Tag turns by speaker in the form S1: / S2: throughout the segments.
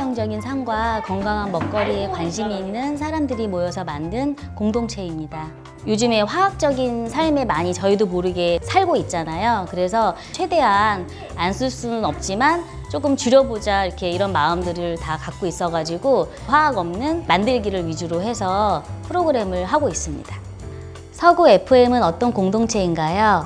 S1: 환경과 건강한 먹거리에 관심이 있는 사람들이 모여서 만든 공동체입니다. 요즘에 화학적인 삶에 많이 저희도 모르게 살고 있잖아요. 그래서 최대한 안 쓸 수는 없지만 조금 줄여보자 이렇게 이런 마음들을 다 갖고 있어가지고 화학 없는 만들기를 위주로 해서 프로그램을 하고 있습니다. 서구 FM은 어떤 공동체인가요?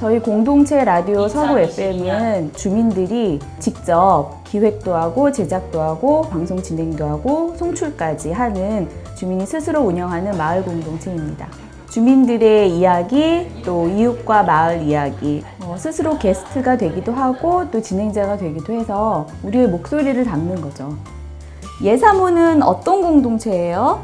S2: 저희 공동체 라디오 서구 FM은 주민들이 직접 기획도 하고 제작도 하고 방송 진행도 하고 송출까지 하는 주민이 스스로 운영하는 마을 공동체입니다. 주민들의 이야기 또 이웃과 마을 이야기 어, 스스로 게스트가 되기도 하고 또 진행자가 되기도 해서 우리의 목소리를 담는 거죠. 예사모는 어떤 공동체예요?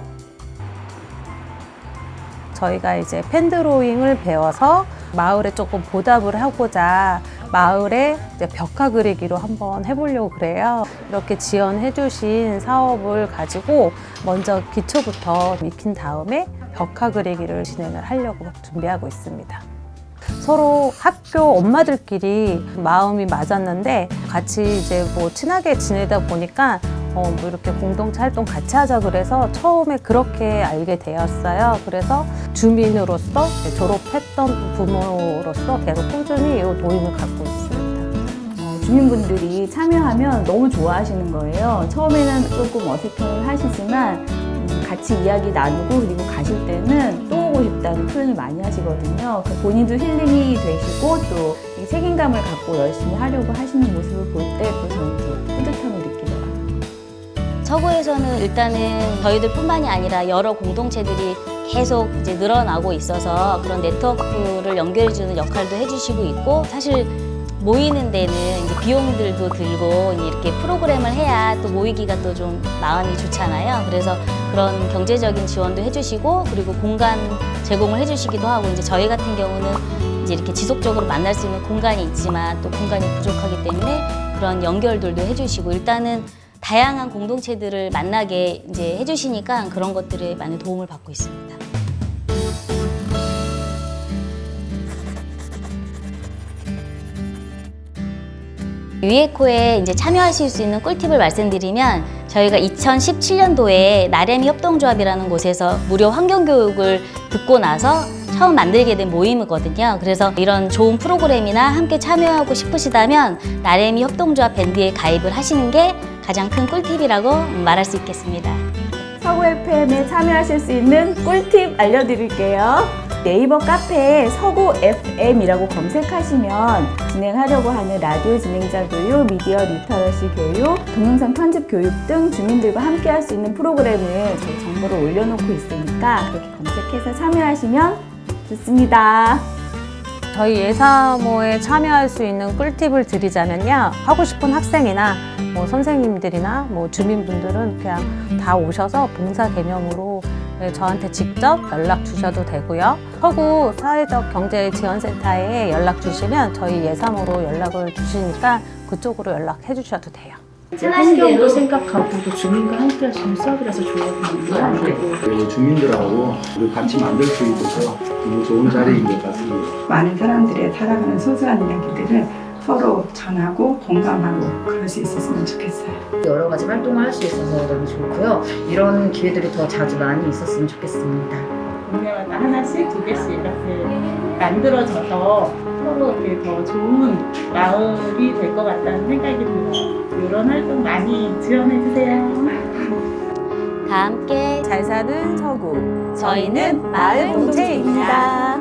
S3: 저희가 이제 펜드로잉을 배워서 마을에 조금 보답을 하고자 마을에 벽화 그리기로 한번 해보려고 그래요. 이렇게 지원해 주신 사업을 가지고 먼저 기초부터 익힌 다음에 벽화 그리기를 진행을 하려고 준비하고 있습니다. 서로 학교 엄마들끼리 마음이 맞았는데 같이 이제 뭐 친하게 지내다 보니까 어, 뭐 이렇게 공동체 활동 같이 하자 그래서 처음에 그렇게 알게 되었어요. 그래서 주민으로서 졸업했던 부모로서 계속 꾸준히 이 모임을 갖고 있습니다.
S2: 어, 주민분들이 참여하면 너무 좋아하시는 거예요. 처음에는 조금 어색해 하시지만 음, 같이 이야기 나누고 그리고 가실 때는 또 오고 싶다는 표현을 많이 하시거든요. 그 본인도 힐링이 되시고 또이 책임감을 갖고 열심히 하려고 하시는 모습을 볼 때 또 저는 또 뿌듯함을 느끼더라고요.
S1: 서구에서는 일단은 저희들뿐만이 아니라 여러 공동체들이 계속 이제 늘어나고 있어서 그런 네트워크를 연결해주는 역할도 해주시고 있고 사실 모이는 데는 이제 비용들도 들고 이렇게 프로그램을 해야 또 모이기가 또 좀 마음이 좋잖아요. 그래서 그런 경제적인 지원도 해주시고 그리고 공간 제공을 해주시기도 하고 이제 저희 같은 경우는 이제 이렇게 지속적으로 만날 수 있는 공간이 있지만 또 공간이 부족하기 때문에 그런 연결들도 해주시고 일단은 다양한 공동체들을 만나게 이제 해주시니까 그런 것들에 많은 도움을 받고 있습니다. 유에코에 이제 참여하실 수 있는 꿀팁을 말씀드리면 저희가 2017년도에 나래미 협동조합이라는 곳에서 무료 환경교육을 듣고 나서 처음 만들게 된 모임이거든요. 그래서 이런 좋은 프로그램이나 함께 참여하고 싶으시다면 나래미 협동조합 밴드에 가입을 하시는 게 가장 큰 꿀팁이라고 말할 수 있겠습니다.
S2: 서구 FM에 참여하실 수 있는 꿀팁 알려드릴게요. 네이버 카페에 서구 FM이라고 검색하시면 진행하려고 하는 라디오 진행자 교육, 미디어 리터러시 교육, 동영상 편집 교육 등 주민들과 함께 할 수 있는 프로그램을 저희 정보를 올려놓고 있으니까 그렇게 검색해서 참여하시면 좋습니다.
S3: 저희 예사모에 참여할 수 있는 꿀팁을 드리자면요. 하고 싶은 학생이나 뭐 선생님들이나 뭐 주민분들은 그냥 다 오셔서 봉사 개념으로 네, 저한테 직접 연락 주셔도 되고요. 서구 사회적 경제 지원센터에 연락 주시면 저희 예사모로 연락을 주시니까 그쪽으로 연락해 주셔도 돼요.
S4: 환경도 생각하고 또 주민과 함께 할수 있는 수업이라서 좋거든요. 그리고
S5: 그리고 주민들하고 우리 같이 만들 수 있어서 너무 좋은 자리인 것 같습니다.
S6: 많은 사람들의 살아가는 소소한 이야기들을 서로 전하고 공감하고 그럴 수 있었으면 좋겠어요.
S7: 여러 가지 활동을 할 수 있어서 너무 좋고요. 이런 기회들이 더 자주 많이 있었으면 좋겠습니다.
S8: 동네마다 하나씩 두 개씩 이렇게 만들어져서 서로 이렇게 더 좋은 마을이 될 것 같다는 생각이 들어요. 이런 활동 많이 지원해 주세요.
S1: 다 함께
S3: 잘 사는 서구.
S1: 저희는 마을 공동체입니다.